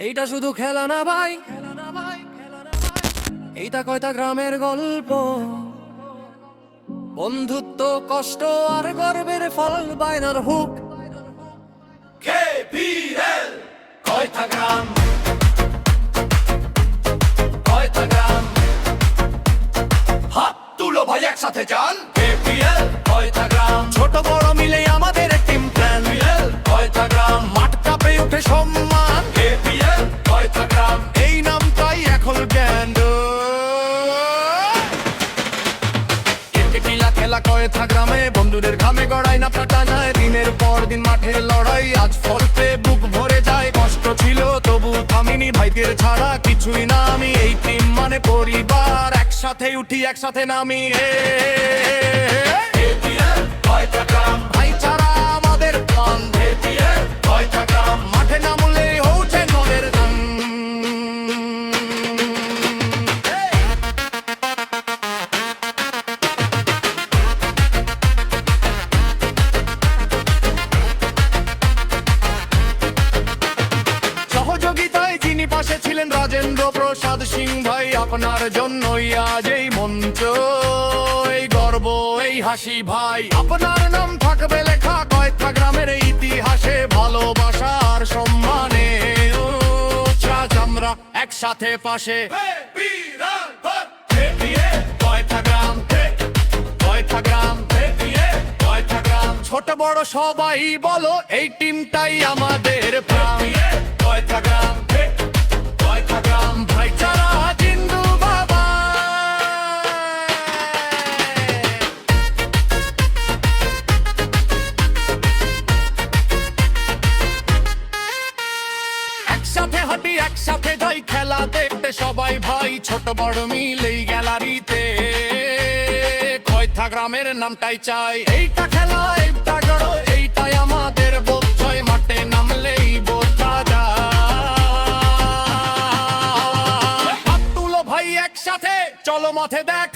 এইটা শুধু খেলা না ভাই। এইটা কয়টা গ্রামের গল্প? বন্ধুত্ব কষ্ট আর গর্বের ফল বায়নার হুক। কয়টা গ্রাম? কয়টা গ্রাম? হাত তুলো ভাই একসাথে যান KPL কয়টা গ্রাম? ছোট বড় মিলে খেলা কয়েথা গ্রামে বন্ধুদের ঘামে গড়াই না ফাটানায় দিনের পর দিন মাঠের লড়াই, আজ ফল বুক ভরে যায়। কষ্ট ছিল, তবু থামিনি ভাইদের ছাড়া, কিছুই না আমি। এই টিম মানে পরিবার, একসাথে উঠি, একসাথে নামি। হে যিনি পাশে ছিলেন রাজেন্দ্র প্রসাদ সিং ভাই আপনার জন্যই আজ এই মঞ্চ। এই গর্ব এই হাসি ভাই। আপনার নাম থাকবে লেখা কয়েকটা গ্রামের ইতিহাসে ভালোবাসার সম্মানে। ও আমরা একসাথে পাশে। ছোট বড় সবাই বলো এই টিমটাই আমাদের প্রাণ। কয়টা গ্রাম একসাথে হাঁটি, একসাথে যাই খেলা দেখতে। সবাই ভাই, ছোট বড় মিলেই গ্যালারিতে। কয়থা গ্রামের নামটাই চাই। এইটা খেলা, এইটা গড়, এইটাই আমাদের বোধয় মাঠে নামলেই বোঝা যায়। হাত তুলো ভাই একসাথে, চলো মাঠে দেখ